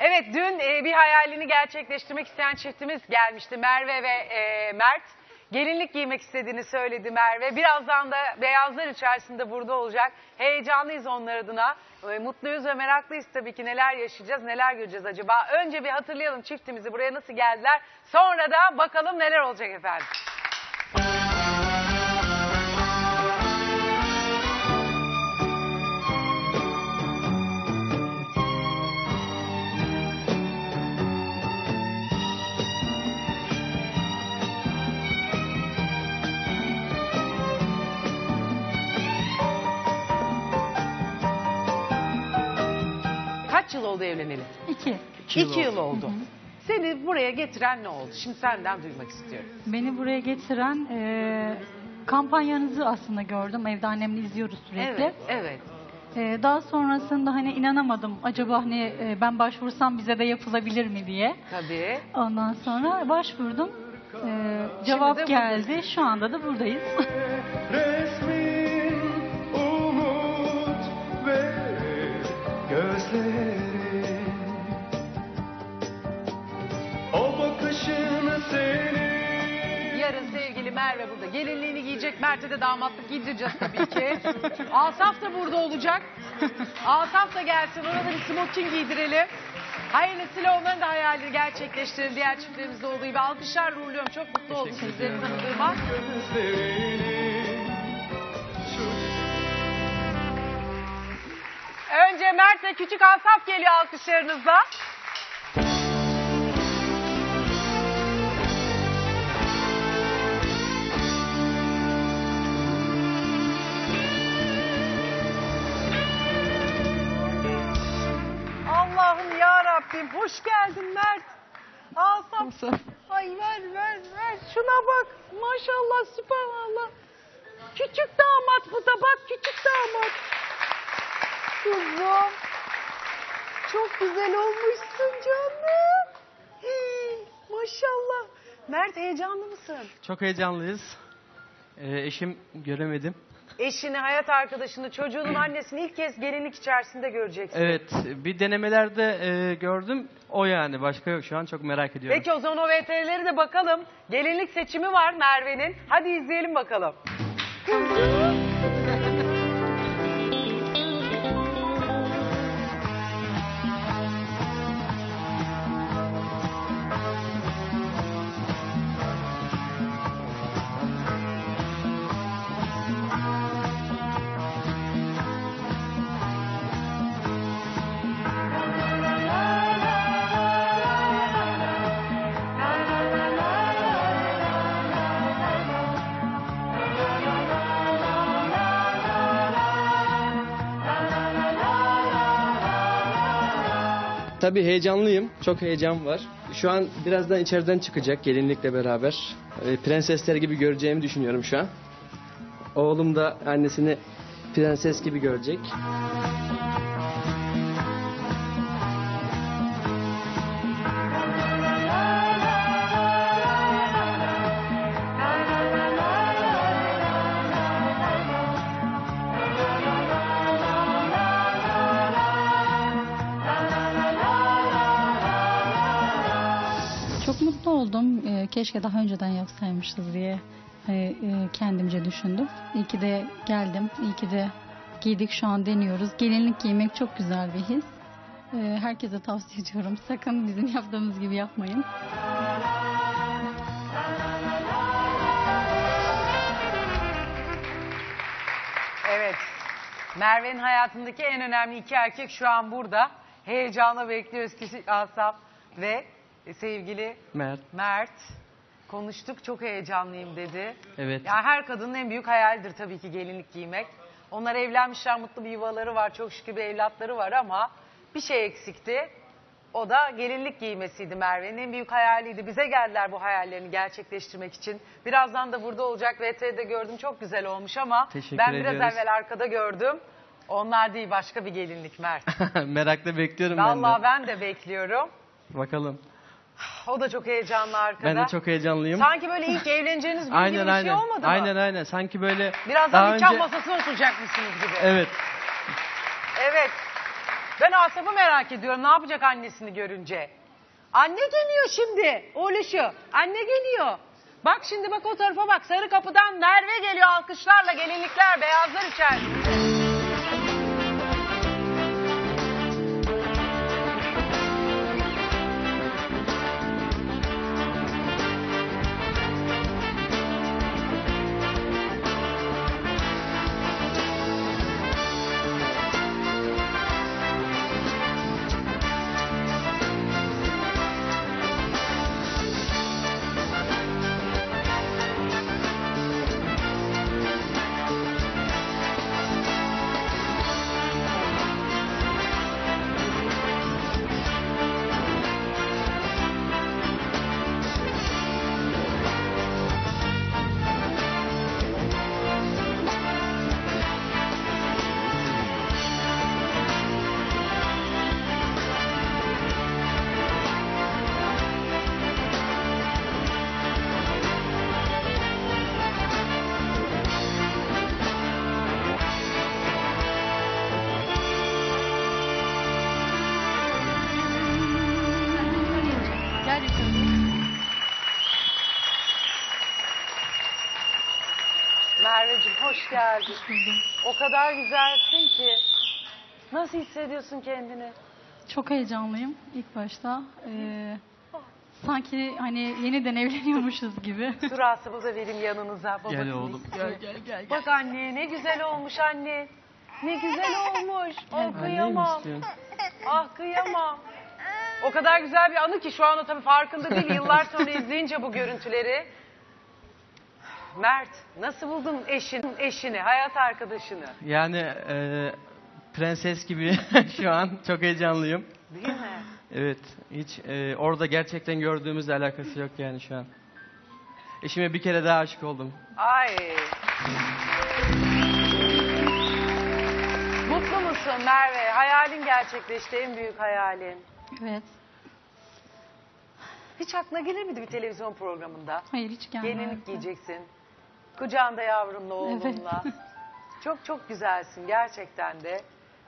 Evet dün e, bir hayalini gerçekleştirmek isteyen çiftimiz gelmişti. Merve ve e, Mert. Gelinlik giymek istediğini söyledi Merve. Birazdan da beyazlar içerisinde burada olacak. Heyecanlıyız onlar adına. E, mutluyuz ve meraklıyız tabii ki neler yaşayacağız, neler göreceğiz acaba. Önce bir hatırlayalım çiftimizi buraya nasıl geldiler. Sonra da bakalım neler olacak efendim. Kaç yıl oldu evleneli? İki. İki, yıl oldu. Seni buraya getiren ne oldu? Şimdi senden duymak istiyorum. Beni buraya getiren e, kampanyanızı aslında gördüm. Evde annemle izliyoruz sürekli. Evet, evet. E, daha sonrasında hani inanamadım. Acaba hani e, ben başvursam bize de yapılabilir mi diye. Tabii. Ondan sonra başvurdum. E, cevap geldi. Şu anda da buradayız. Resmin Merve burada. Gelinliğini giyecek. Mert'e de damatlık giydireceğiz tabii ki. Asaf da burada olacak. Asaf da gelsin. Ona da bir smoking giydirelim. Hayırlısıyla onların da hayalini gerçekleştirelim. Diğer çiftlerimizde olduğu gibi. Alkışlar uğurluyorum. Çok mutlu oldum sizleri gözlerini Önce Mert'le küçük Asaf geliyor alkışlarınızla. Hoş geldin Mert. Asaf. Ay ver ver ver şuna bak. Maşallah sübhanallah. Küçük damat bu da bak küçük damat. Kuzum. Çok güzel olmuşsun canım. Hey, maşallah. Mert heyecanlı mısın? Çok heyecanlıyız. Ee, eşim göremedim. Eşini, hayat arkadaşını, çocuğunun annesini ilk kez gelinlik içerisinde göreceksin. Evet, bir denemelerde e, gördüm. O yani, başka yok. Şu an çok merak ediyorum. Peki o zaman o VTR'leri de bakalım. Gelinlik seçimi var Merve'nin. Hadi izleyelim bakalım. Tabii heyecanlıyım. Çok heyecan var. Şu an birazdan içeriden çıkacak gelinlikle beraber. E, prensesler gibi göreceğimi düşünüyorum şu an. Oğlum da annesini prenses gibi görecek. Keşke daha önceden yapsaymışız diye e, e, kendimce düşündüm. İyi ki de geldim. İyi ki de giydik şu an deniyoruz. Gelinlik giymek çok güzel bir his. E, herkese tavsiye ediyorum. Sakın bizim yaptığımız gibi yapmayın. Evet. Merve'nin hayatındaki en önemli iki erkek şu an burada. Heyecanla bekliyoruz küçük Asaf ve sevgili Mert. Mert. Konuştuk çok heyecanlıyım dedi. Evet. Ya her kadının en büyük hayalidir tabii ki gelinlik giymek. Onlar evlenmişler, mutlu bir yuvaları var, çok şükür bir evlatları var ama bir şey eksikti. O da gelinlik giymesiydi Merve'nin en büyük hayaliydi. Bize geldiler bu hayallerini gerçekleştirmek için. Birazdan da burada olacak. VTR'de gördüm çok güzel olmuş ama Teşekkür ben biraz ediyoruz. evvel arkada gördüm. Onlar değil başka bir gelinlik Mert. Merakla bekliyorum ben Vallahi de. ben de bekliyorum. Bakalım. O da çok heyecanlı arkada. Ben de çok heyecanlıyım. Sanki böyle ilk evleneceğiniz gün gibi aynen bir aynen. şey olmadı mı? aynen aynen. Sanki böyle Birazdan daha nikah önce... masasına oturacakmışsınız gibi. Evet. Evet. Ben Asaf'ı merak ediyorum. Ne yapacak annesini görünce? Anne geliyor şimdi. Oğluşu. Anne geliyor. Bak şimdi bak o tarafa bak. Sarı kapıdan Merve geliyor alkışlarla gelinlikler beyazlar içerisinde. Merveciğim hoş geldin. O kadar güzelsin ki. Nasıl hissediyorsun kendini? Çok heyecanlıyım ilk başta. Ee, sanki hani yeniden evleniyormuşuz gibi. Dur Asaf'ı vereyim yanınıza. Babasını Gel oğlum. istiyor. Gel gel gel. Bak anne ne güzel olmuş anne. Ne güzel olmuş. Oh kıyamam. Ah kıyamam. O kadar güzel bir anı ki şu anda tabii farkında değil. Yıllar sonra izleyince bu görüntüleri. Mert nasıl buldun eşin, eşini, hayat arkadaşını? Yani e, prenses gibi şu an çok heyecanlıyım. Değil mi? Evet, hiç e, orada gerçekten gördüğümüzle alakası yok yani şu an. Eşime bir kere daha aşık oldum. Ay. Mutlu musun Merve? Hayalin gerçekleşti, en büyük hayalin. Evet. Hiç aklına gelir miydi bir televizyon programında? Hayır hiç gelmedi. Gelinlik giyeceksin. Kucağında yavrunla, oğlunla. Çok çok güzelsin gerçekten de.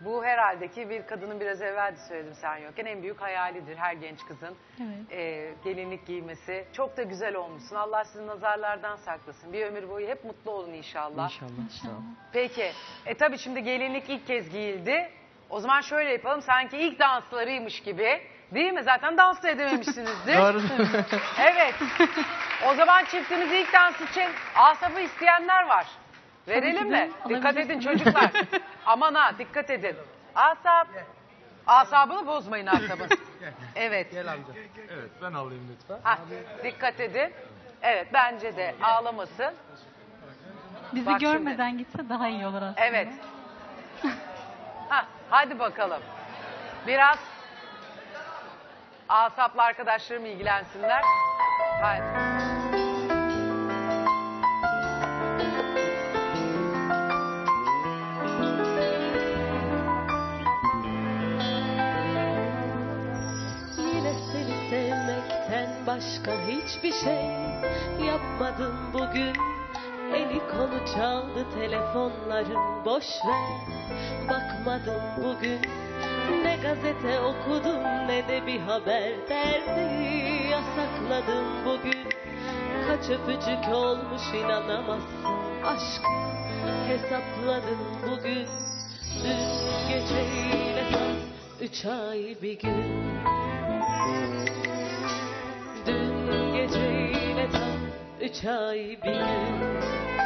Bu herhalde ki bir kadının biraz evvel de söyledim sen yokken en büyük hayalidir her genç kızın. Evet. Ee, gelinlik giymesi. Çok da güzel olmuşsun. Allah sizi nazarlardan saklasın. Bir ömür boyu hep mutlu olun inşallah. İnşallah. İnşallah. Peki. E tabii şimdi gelinlik ilk kez giyildi. O zaman şöyle yapalım. Sanki ilk danslarıymış gibi. Değil mi? Zaten dans da edememişsinizdir. Doğru. Evet. O zaman çiftimiz ilk dans için Asaf'ı isteyenler var. Verelim mi? Dikkat edin çocuklar. Aman ha dikkat edin. Asaf. Asabını bozmayın Asaf'ın. Evet. Gel amca. Evet ben alayım lütfen. Ha, dikkat edin. Evet bence de ağlamasın. Bizi Bak şimdi. görmeden gitse daha iyi olur aslında. Evet. Ha, hadi bakalım. Biraz asaplı arkadaşlarım ilgilensinler. Sevmekten başka hiçbir şey yapmadım bugün. Eli kolu çaldı telefonların boş ver. Bakmadım bugün Ne gazete okudum ne de bir haber derdi. Yasakladım bugün. Kaç öpücük olmuş inanamazsın. Aşkım Hesapladım bugün. Dün geceyle tam üç ay bir gün. Dün geceyle tam üç ay bir gün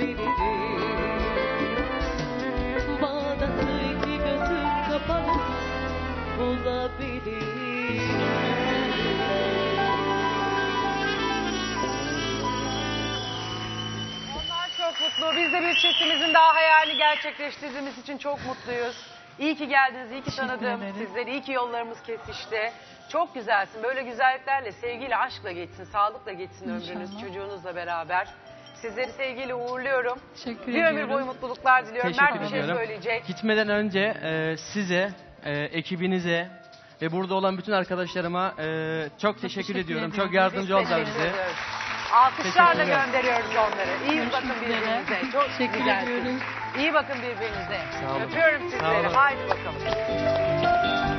veririm Bağdat'ı iki gözü kapalı bulabilirim çok mutlu. Biz de bir çiftimizin daha hayalini gerçekleştirdiğimiz için çok mutluyuz. İyi ki geldiniz, iyi ki tanıdım sizleri, iyi ki yollarımız kesişti. Çok güzelsin. Böyle güzelliklerle, sevgiyle, aşkla geçsin, sağlıkla geçsin ömrünüz, çocuğunuzla beraber. Sizleri sevgiyle uğurluyorum. Teşekkür Bir ömür ediyorum. boyu mutluluklar diliyorum. Teşekkür Mert bir şey ediyorum. söyleyecek. Gitmeden önce e, size, e, ekibinize ve burada olan bütün arkadaşlarıma e, çok, teşekkür, teşekkür ediyorum. ediyorum. Çok yardımcı oldular bize. ediyoruz. Alkışlarla gönderiyoruz onları. İyi bakın birbirinize. Çok Teşekkür güzelsiniz. ediyoruz. İyi bakın birbirinize. Öpüyorum sizleri. Haydi bakalım.